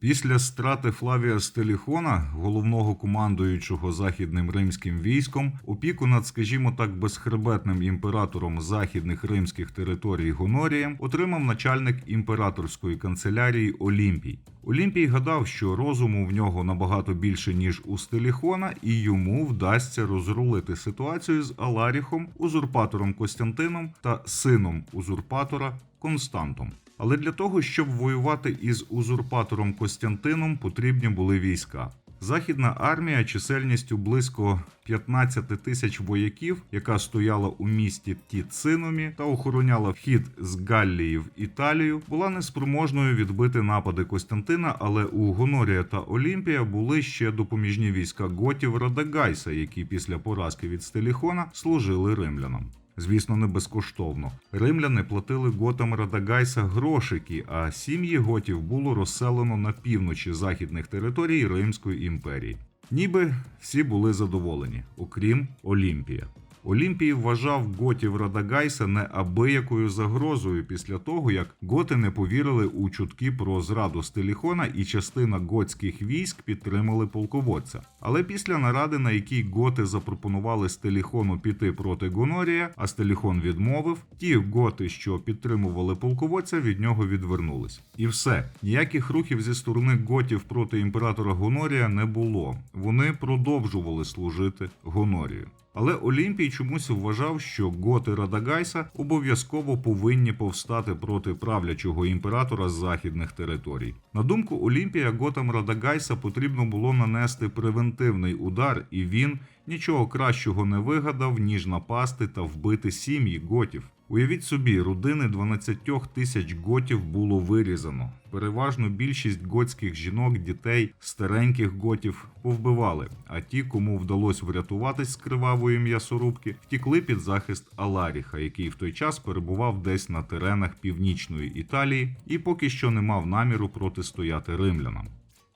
Після страти Флавія Стеліхона, головного командуючого західним римським військом, опіку над, скажімо так, безхребетним імператором західних римських територій Гонорієм отримав начальник імператорської канцелярії Олімпій. Олімпій гадав, що розуму в нього набагато більше ніж у Стеліхона, і йому вдасться розрулити ситуацію з Аларіхом, узурпатором Костянтином та сином узурпатора Константом. Але для того, щоб воювати із узурпатором Костянтином, потрібні були війська. Західна армія чисельністю близько 15 тисяч вояків, яка стояла у місті Тіцинумі та охороняла вхід з Галлії в Італію, була неспроможною відбити напади Костянтина, але у Гонорія та Олімпія були ще допоміжні війська готів Радагайса, які після поразки від Стеліхона служили римлянам. Звісно, не безкоштовно. Римляни платили готам Радагайса грошики, а сім'ї готів було розселено на півночі західних територій Римської імперії. Ніби всі були задоволені, окрім Олімпія. Олімпій вважав готів Радагайса неабиякою загрозою після того, як готи не повірили у чутки про зраду Стеліхона, і частина готських військ підтримали полководця. Але після наради, на якій готи запропонували Стеліхону піти проти Гонорія, а Стеліхон відмовив, ті готи, що підтримували полководця, від нього відвернулись. І все ніяких рухів зі сторони готів проти імператора Гонорія не було. Вони продовжували служити Гонорію. Але Олімпій чомусь вважав, що готи Радагайса обов'язково повинні повстати проти правлячого імператора з західних територій. На думку Олімпія, готам Радагайса потрібно було нанести превентивний удар, і він нічого кращого не вигадав, ніж напасти та вбити сім'ї готів. Уявіть собі, родини 12 тисяч готів було вирізано. Переважно більшість готських жінок, дітей, стареньких готів повбивали, а ті, кому вдалося врятуватись з кривавої м'ясорубки, втікли під захист Аларіха, який в той час перебував десь на теренах північної Італії і поки що не мав наміру протистояти римлянам.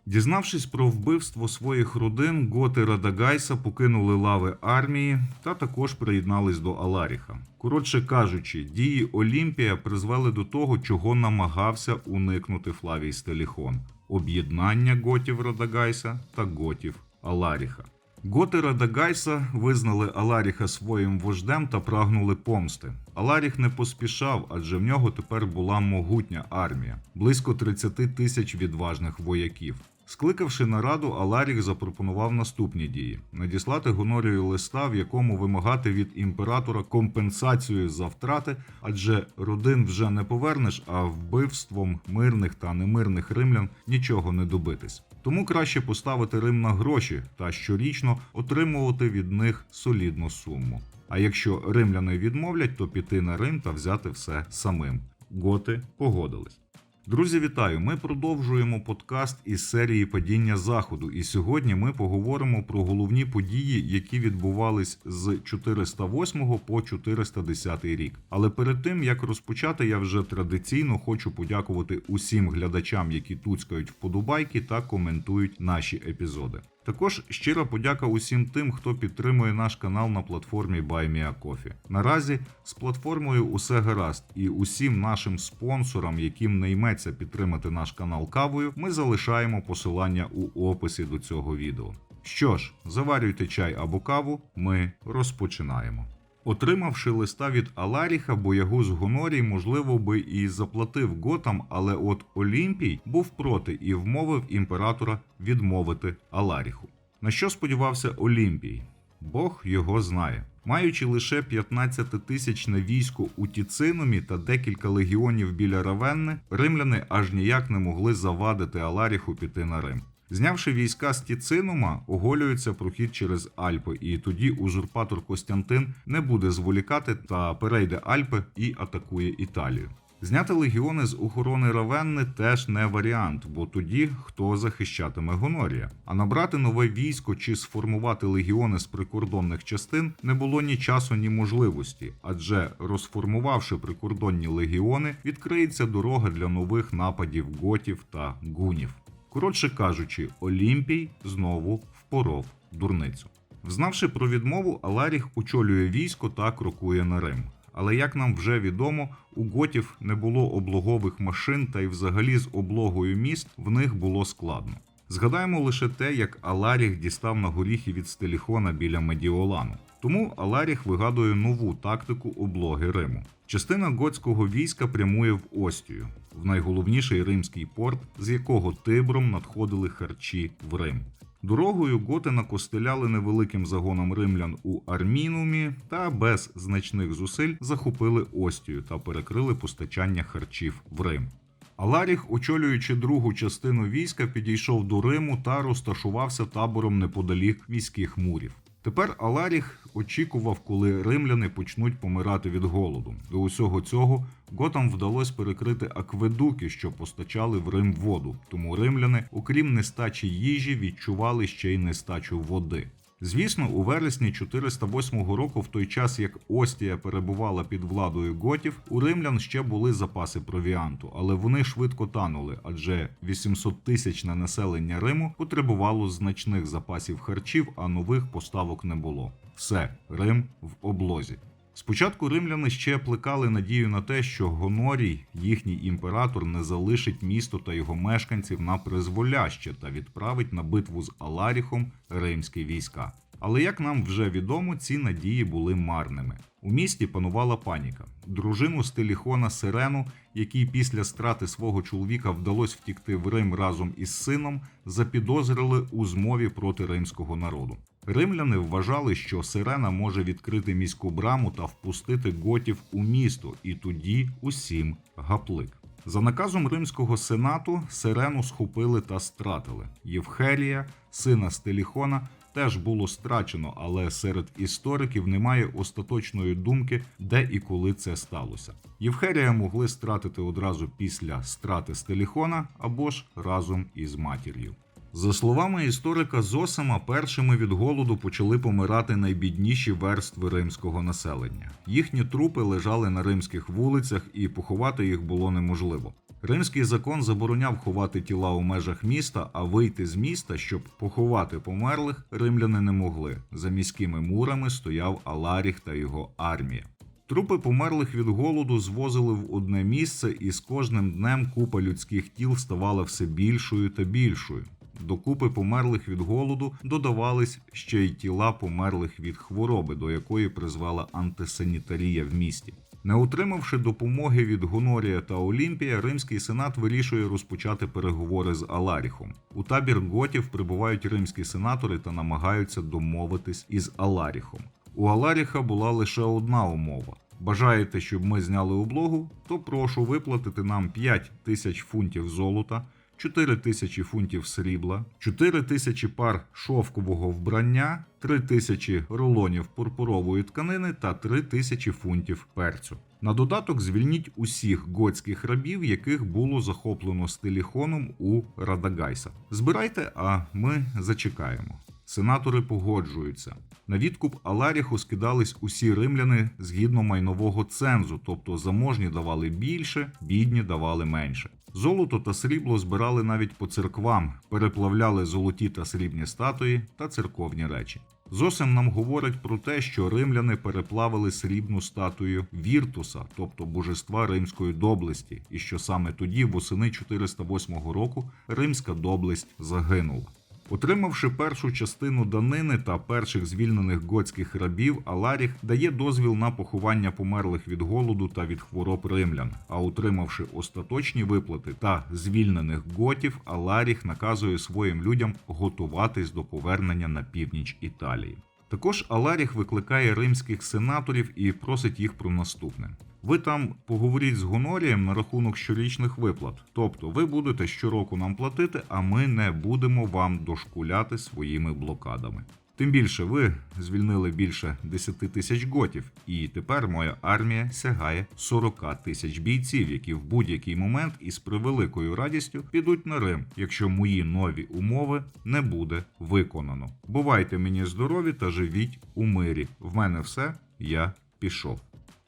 Дізнавшись про вбивство своїх родин, готи Радагайса покинули лави армії та також приєднались до Аларіха. Коротше кажучи, дії Олімпія призвели до того, чого намагався уникнути Флавій Стеліхон об'єднання готів Радагайса та готів Аларіха. Готи Радагайса визнали Аларіха своїм вождем та прагнули помсти. Аларіх не поспішав, адже в нього тепер була могутня армія, близько 30 тисяч відважних вояків. Скликавши нараду, Аларіх запропонував наступні дії: надіслати Гонорію листа, в якому вимагати від імператора компенсацію за втрати, адже родин вже не повернеш, а вбивством мирних та немирних римлян нічого не добитись. Тому краще поставити Рим на гроші та щорічно отримувати від них солідну суму. А якщо римляни відмовлять, то піти на Рим та взяти все самим. Готи погодились. Друзі, вітаю! Ми продовжуємо подкаст із серії Падіння Заходу. І сьогодні ми поговоримо про головні події, які відбувались з 408 по 410 рік. Але перед тим як розпочати, я вже традиційно хочу подякувати усім глядачам, які туцькають вподобайки та коментують наші епізоди. Також щира подяка усім тим, хто підтримує наш канал на платформі BuyMeACoffee. Наразі з платформою усе гаразд, і усім нашим спонсорам, яким не йметься підтримати наш канал кавою, ми залишаємо посилання у описі до цього відео. Що ж, заварюйте чай або каву, ми розпочинаємо. Отримавши листа від Аларіха, боягуз Гонорій, можливо, би і заплатив готам, але от Олімпій був проти і вмовив імператора відмовити Аларіху. На що сподівався Олімпій? Бог його знає. Маючи лише 15 тисячне військо у Тіцинумі та декілька легіонів біля Равенни, римляни аж ніяк не могли завадити Аларіху піти на Рим. Знявши війська з Тіцинума, оголюється прохід через Альпи, і тоді узурпатор Костянтин не буде зволікати та перейде Альпи і атакує Італію. Зняти легіони з охорони Равенни теж не варіант, бо тоді хто захищатиме Гонорія. А набрати нове військо чи сформувати легіони з прикордонних частин не було ні часу, ні можливості, адже розформувавши прикордонні легіони, відкриється дорога для нових нападів готів та гунів. Коротше кажучи, Олімпій знову впоров дурницю. Взнавши про відмову, Аларіх очолює військо та крокує на Рим. Але як нам вже відомо, у готів не було облогових машин, та й взагалі з облогою міст в них було складно. Згадаємо лише те, як Аларіх дістав на горіхи від Стеліхона біля Медіолану. Тому Аларіх вигадує нову тактику облоги Риму. Частина готського війська прямує в Остію, в найголовніший римський порт, з якого Тибром надходили харчі в Рим. Дорогою готи накостеляли невеликим загоном римлян у Армінумі та без значних зусиль захопили Остію та перекрили постачання харчів в Рим. Аларіх, очолюючи другу частину війська, підійшов до Риму та розташувався табором неподалік міських мурів. Тепер Аларіх очікував, коли римляни почнуть помирати від голоду. До усього цього готам вдалося перекрити акведуки, що постачали в Рим воду. Тому римляни, окрім нестачі їжі, відчували ще й нестачу води. Звісно, у вересні 408 року, в той час як Остія перебувала під владою готів, у римлян ще були запаси провіанту, але вони швидко танули, адже 800 тисячне населення Риму потребувало значних запасів харчів, а нових поставок не було. Все, Рим в облозі. Спочатку римляни ще плекали надію на те, що Гонорій, їхній імператор, не залишить місто та його мешканців на призволяще та відправить на битву з Аларіхом римські війська. Але як нам вже відомо, ці надії були марними. У місті панувала паніка. Дружину Стеліхона Сирену, якій після страти свого чоловіка вдалося втікти в Рим разом із сином, запідозрили у змові проти римського народу. Римляни вважали, що Сирена може відкрити міську браму та впустити готів у місто, і тоді усім гаплик. За наказом римського сенату Сирену схопили та стратили. Євхерія, сина Стеліхона, теж було страчено, але серед істориків немає остаточної думки, де і коли це сталося. Євхерія могли стратити одразу після страти Стеліхона або ж разом із матір'ю. За словами історика Зосима, першими від голоду почали помирати найбідніші верстви римського населення. Їхні трупи лежали на римських вулицях, і поховати їх було неможливо. Римський закон забороняв ховати тіла у межах міста, а вийти з міста, щоб поховати померлих, римляни не могли. За міськими мурами стояв Аларіх та його армія. Трупи померлих від голоду звозили в одне місце, і з кожним днем купа людських тіл ставала все більшою та більшою. До купи померлих від голоду додавались ще й тіла померлих від хвороби, до якої призвела антисанітарія в місті. Не отримавши допомоги від Гонорія та Олімпія, римський сенат вирішує розпочати переговори з Аларіхом. У табір готів прибувають римські сенатори та намагаються домовитись із Аларіхом. У Аларіха була лише одна умова. Бажаєте, щоб ми зняли облогу, то прошу виплатити нам 5 тисяч фунтів золота, 4 тисячі фунтів срібла, 4 тисячі пар шовкового вбрання, 3 тисячі рулонів пурпурової тканини та 3 тисячі фунтів перцю. На додаток звільніть усіх готських рабів, яких було захоплено стиліхоном у Радагайса. Збирайте, а ми зачекаємо. Сенатори погоджуються. На відкуп Аларіху скидались усі римляни згідно майнового цензу, тобто заможні давали більше, бідні давали менше. Золото та срібло збирали навіть по церквам, переплавляли золоті та срібні статуї та церковні речі. Зосим нам говорить про те, що римляни переплавили срібну статую Віртуса, тобто божества римської доблесті, і що саме тоді, восени 408 року, римська доблесть загинула. Отримавши першу частину данини та перших звільнених готських рабів, Аларіх дає дозвіл на поховання померлих від голоду та від хвороб римлян. А отримавши остаточні виплати та звільнених готів, Аларіх наказує своїм людям готуватись до повернення на північ Італії. Також Аларіх викликає римських сенаторів і просить їх про наступне. Ви там поговоріть з Гонорієм на рахунок щорічних виплат. Тобто ви будете щороку нам платити, а ми не будемо вам дошкуляти своїми блокадами. Тим більше ви звільнили більше 10 тисяч готів, і тепер моя армія сягає 40 тисяч бійців, які в будь-який момент із превеликою радістю підуть на Рим, якщо мої нові умови не буде виконано. Бувайте мені здорові та живіть у мирі. В мене все, я пішов.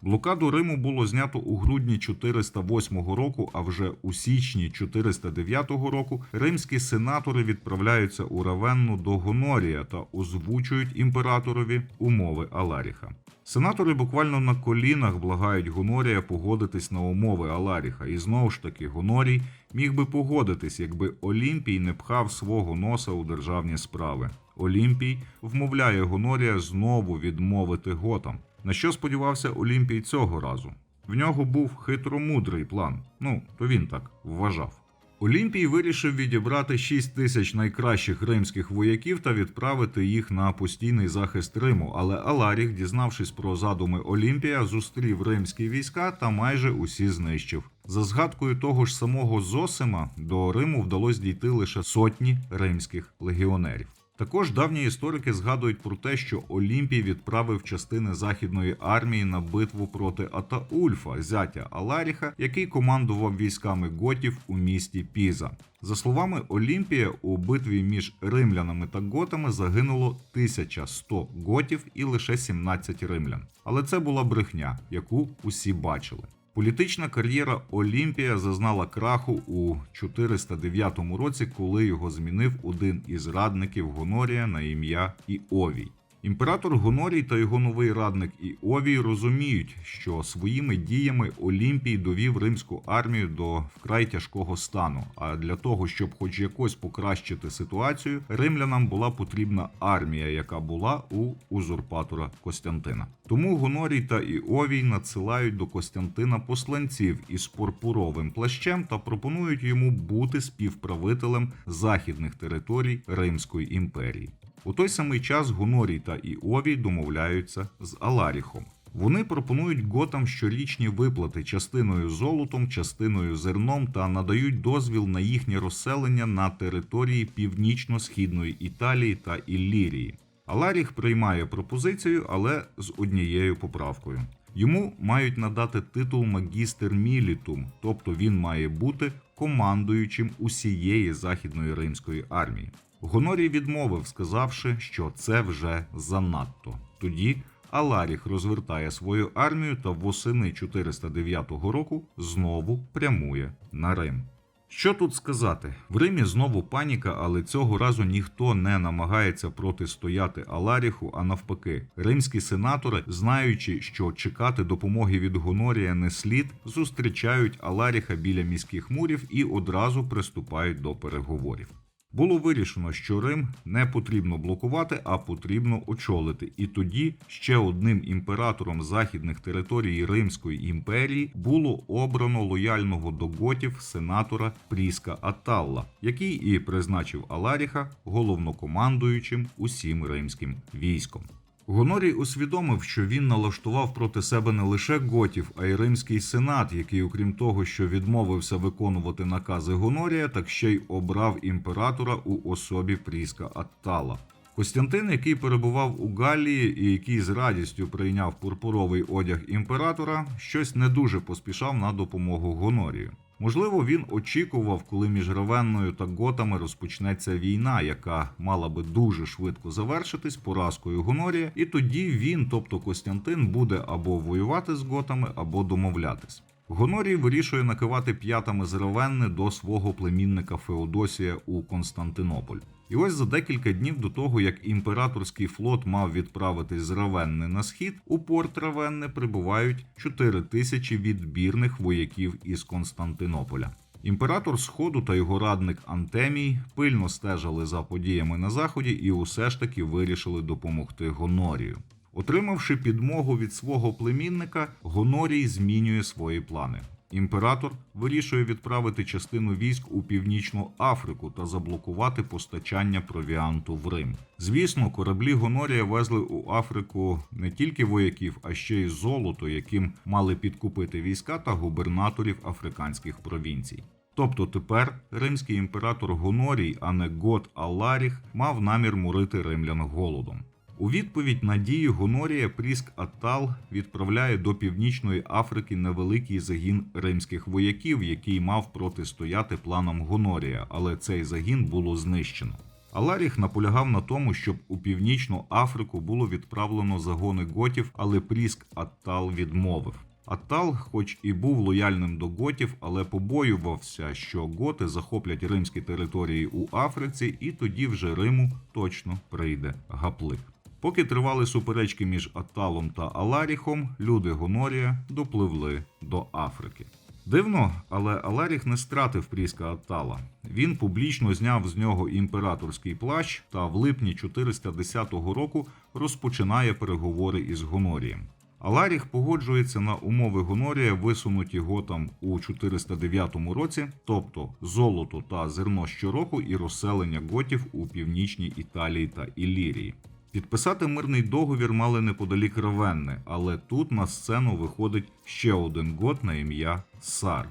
Блокаду Риму було знято у грудні 408 року, а вже у січні 409 року римські сенатори відправляються у Равенну до Гонорія та озвучують імператорові умови Аларіха. Сенатори буквально на колінах благають Гонорія погодитись на умови Аларіха, і знову ж таки Гонорій міг би погодитись, якби Олімпій не пхав свого носа у державні справи. Олімпій вмовляє Гонорія знову відмовити готам. На що сподівався Олімпій цього разу? В нього був хитромудрий план. Ну, то він так вважав. Олімпій вирішив відібрати 6 тисяч найкращих римських вояків та відправити їх на постійний захист Риму. Але Аларіх, дізнавшись про задуми Олімпія, зустрів римські війська та майже усі знищив. За згадкою того ж самого Зосима до Риму вдалося дійти лише сотні римських легіонерів. Також давні історики згадують про те, що Олімпій відправив частини західної армії на битву проти Атаульфа, зятя Аларіха, який командував військами готів у місті Піза. За словами Олімпія, у битві між римлянами та готами загинуло 1100 готів і лише 17 римлян. Але це була брехня, яку усі бачили. Політична кар'єра Олімпія зазнала краху у 409 році, коли його змінив один із радників Гонорія на ім'я Іовій. Імператор Гонорій та його новий радник Іовій розуміють, що своїми діями Олімпій довів римську армію до вкрай тяжкого стану. А для того, щоб хоч якось покращити ситуацію, римлянам була потрібна армія, яка була у узурпатора Костянтина. Тому Гонорій та Іовій надсилають до Костянтина посланців із пурпуровим плащем та пропонують йому бути співправителем західних територій Римської імперії. У той самий час Гонорій та Іовій домовляються з Аларіхом. Вони пропонують готам щорічні виплати частиною золотом, частиною зерном та надають дозвіл на їхнє розселення на території північно-східної Італії та Іллірії. Аларіх приймає пропозицію, але з однією поправкою. Йому мають надати титул магістер мілітум, тобто він має бути командуючим усієї західної римської армії. Гонорій відмовив, сказавши, що це вже занадто. Тоді Аларіх розвертає свою армію та восени 409 року знову прямує на Рим. Що тут сказати? В Римі знову паніка, але цього разу ніхто не намагається протистояти Аларіху, а навпаки, римські сенатори, знаючи, що чекати допомоги від Гонорія не слід, зустрічають Аларіха біля міських мурів і одразу приступають до переговорів. Було вирішено, що Рим не потрібно блокувати, а потрібно очолити. І тоді ще одним імператором західних територій Римської імперії було обрано лояльного до готів сенатора Пріска Аталла, який і призначив Аларіха головнокомандуючим усім римським військом. Гонорій усвідомив, що він налаштував проти себе не лише готів, а й римський сенат, який, окрім того, що відмовився виконувати накази Гонорія, так ще й обрав імператора у особі Пріска Аттала. Костянтин, який перебував у Галлії і який з радістю прийняв пурпуровий одяг імператора, щось не дуже поспішав на допомогу Гонорію. Можливо, він очікував, коли між Равенною та Готами розпочнеться війна, яка мала би дуже швидко завершитись поразкою Гонорія, і тоді він, тобто Костянтин, буде або воювати з Готами, або домовлятись. Гонорій вирішує накивати п'ятами з Равенни до свого племінника Феодосія у Константинополь. І ось за декілька днів до того, як імператорський флот мав відправитись з Равенни на схід, у порт Равенни прибувають 4 тисячі відбірних вояків із Константинополя. Імператор Сходу та його радник Антемій пильно стежили за подіями на заході і усе ж таки вирішили допомогти Гонорію. Отримавши підмогу від свого племінника, Гонорій змінює свої плани. Імператор вирішує відправити частину військ у північну Африку та заблокувати постачання провіанту в Рим. Звісно, кораблі Гонорія везли у Африку не тільки вояків, а ще й золото, яким мали підкупити війська та губернаторів африканських провінцій. Тобто тепер римський імператор Гонорій, а не Гот Алларіх, мав намір морити римлян голодом. У відповідь на дії Гонорія Пріск Атал відправляє до Північної Африки невеликий загін римських вояків, який мав протистояти планам Гонорія, але цей загін було знищено. Аларіх наполягав на тому, щоб у північну Африку було відправлено загони готів, але Пріск Аттал відмовив. Аттал, хоч і був лояльним до готів, але побоювався, що готи захоплять римські території у Африці, і тоді вже Риму точно прийде гаплик. Поки тривали суперечки між Аталом та Аларіхом, люди Гонорія допливли до Африки. Дивно, але Аларіх не стратив пріска Атала. Він публічно зняв з нього імператорський плащ та в липні 410 року розпочинає переговори із Гонорієм. Аларіх погоджується на умови Гонорія, висунуті готам у 409 році, тобто золото та зерно щороку і розселення готів у північній Італії та Ілірії. Підписати мирний договір мали неподалік Равенни, але тут на сцену виходить ще один гот на ім'я Сар.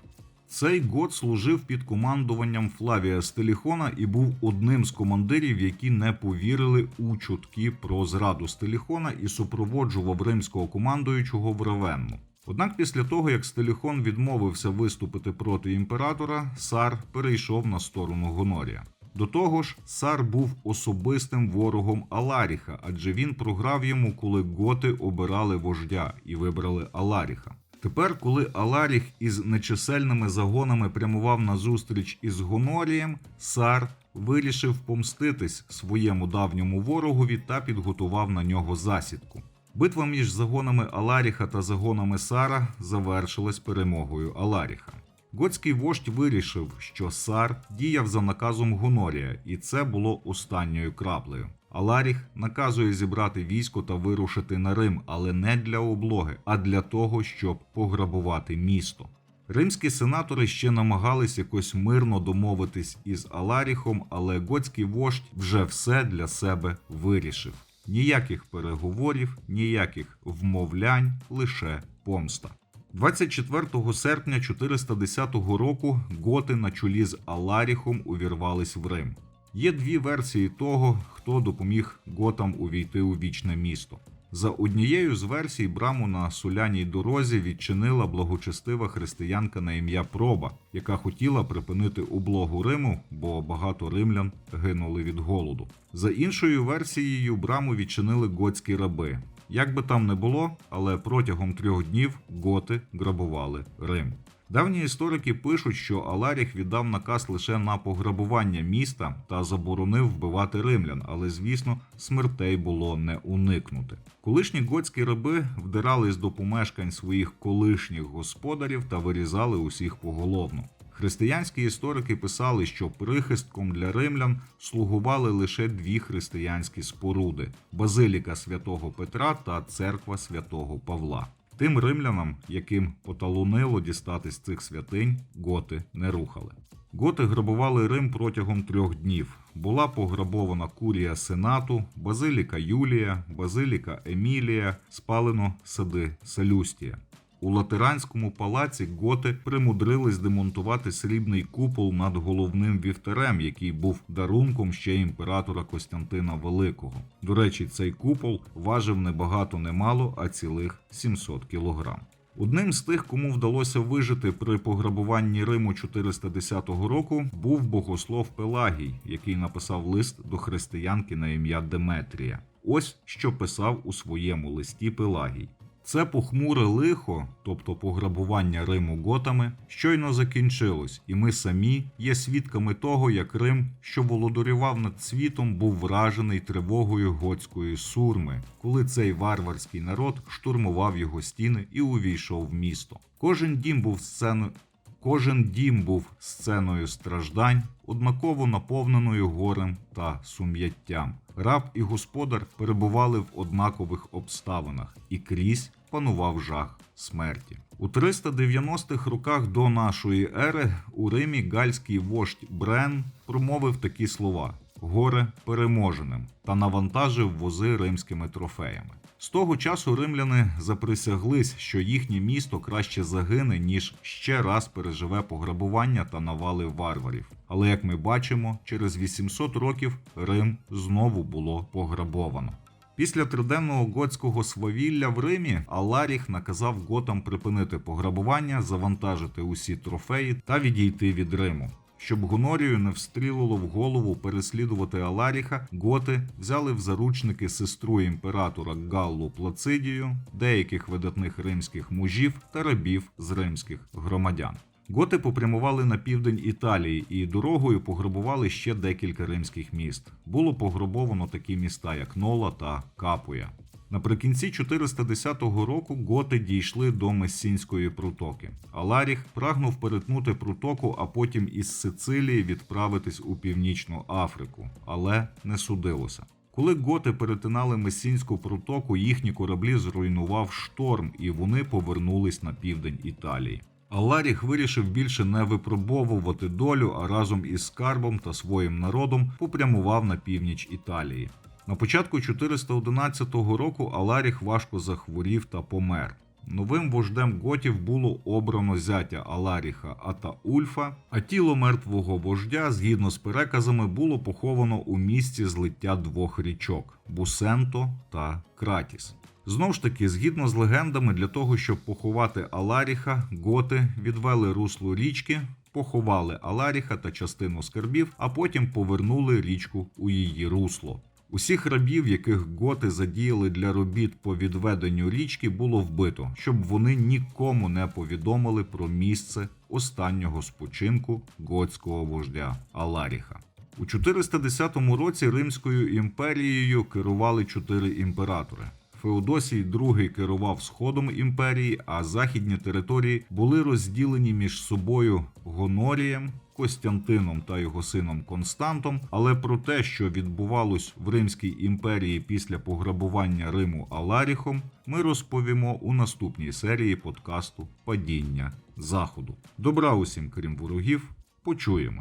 Цей гот служив під командуванням Флавія Стеліхона і був одним з командирів, які не повірили у чутки про зраду Стеліхона і супроводжував римського командуючого в Равенну. Однак після того, як Стеліхон відмовився виступити проти імператора, Сар перейшов на сторону Гонорія. До того ж, Сар був особистим ворогом Аларіха, адже він програв йому, коли готи обирали вождя і вибрали Аларіха. Тепер, коли Аларіх із нечисельними загонами прямував на зустріч із Гонорієм, Сар вирішив помститись своєму давньому ворогові та підготував на нього засідку. Битва між загонами Аларіха та загонами Сара завершилась перемогою Аларіха. Готський вождь вирішив, що Сар діяв за наказом Гонорія, і це було останньою краплею. Аларіх наказує зібрати військо та вирушити на Рим, але не для облоги, а для того, щоб пограбувати місто. Римські сенатори ще намагались якось мирно домовитись із Аларіхом, але готський вождь вже все для себе вирішив. Ніяких переговорів, ніяких вмовлянь, лише помста. 24 серпня 410 року готи на чолі з Аларіхом увірвались в Рим. Є дві версії того, хто допоміг готам увійти у вічне місто. За однією з версій браму на соляній дорозі відчинила благочестива християнка на ім'я Проба, яка хотіла припинити облогу Риму, бо багато римлян гинули від голоду. За іншою версією, браму відчинили готські раби. Як би там не було, але протягом трьох днів готи грабували Рим. Давні історики пишуть, що Аларіх віддав наказ лише на пограбування міста та заборонив вбивати римлян, але звісно, смертей було не уникнути. Колишні готські раби вдирались до помешкань своїх колишніх господарів та вирізали усіх поголовно. Християнські історики писали, що прихистком для римлян слугували лише дві християнські споруди: базиліка святого Петра та церква святого Павла. Тим римлянам, яким поталунило дістатись цих святинь, готи не рухали. Готи грабували Рим протягом трьох днів. Була пограбована курія Сенату, базиліка Юлія, базиліка Емілія, спалено сади Салюстія. У латеранському палаці готи примудрились демонтувати срібний купол над головним вівтарем, який був дарунком ще імператора Костянтина Великого. До речі, цей купол важив не багато не мало, а цілих 700 кілограм. Одним з тих, кому вдалося вижити при пограбуванні Риму 410 року, був богослов Пелагій, який написав лист до християнки на ім'я Деметрія. Ось що писав у своєму листі Пелагій. Це похмуре лихо, тобто пограбування Риму готами, щойно закінчилось, і ми самі є свідками того, як Рим, що володарював над світом, був вражений тривогою готської сурми, коли цей варварський народ штурмував його стіни і увійшов в місто. Кожен дім був сценою. Кожен дім був сценою страждань, однаково наповненою горем та сум'яттям. Раб і господар перебували в однакових обставинах, і крізь панував жах смерті. У 390-х роках до нашої ери у Римі гальський вождь Брен промовив такі слова: горе переможеним та навантажив вози римськими трофеями. З того часу римляни заприсяглись, що їхнє місто краще загине, ніж ще раз переживе пограбування та навали варварів. Але як ми бачимо, через 800 років Рим знову було пограбовано. Після триденного готського свавілля в Римі Аларіх наказав готам припинити пограбування, завантажити усі трофеї та відійти від Риму. Щоб Гонорію не встрілило в голову переслідувати Аларіха, готи взяли в заручники сестру імператора Галлу Плацидію, деяких видатних римських мужів та рабів з римських громадян. Готи попрямували на південь Італії і дорогою пограбували ще декілька римських міст. Було пограбовано такі міста, як Нола та Капуя. Наприкінці 410 року готи дійшли до Месінської протоки. Аларіх прагнув перетнути протоку, а потім із Сицилії відправитись у північну Африку, але не судилося. Коли готи перетинали Месінську протоку, їхні кораблі зруйнував шторм, і вони повернулись на південь Італії. Аларіх вирішив більше не випробовувати долю, а разом із скарбом та своїм народом попрямував на північ Італії. На початку 411 року Аларіх важко захворів та помер. Новим вождем готів було обрано зятя Аларіха Атаульфа, а тіло мертвого вождя, згідно з переказами, було поховано у місці злиття двох річок Бусенто та Кратіс. Знову ж таки, згідно з легендами, для того, щоб поховати Аларіха, готи відвели русло річки, поховали Аларіха та частину скарбів, а потім повернули річку у її русло. Усіх рабів, яких готи задіяли для робіт по відведенню річки, було вбито, щоб вони нікому не повідомили про місце останнього спочинку готського вождя Аларіха. У 410 році Римською імперією керували чотири імператори. Феодосій II керував сходом імперії, а західні території були розділені між собою Гонорієм, Костянтином та його сином Константом. Але про те, що відбувалось в Римській імперії після пограбування Риму Аларіхом, ми розповімо у наступній серії подкасту Падіння Заходу. Добра усім, крім ворогів, почуємо.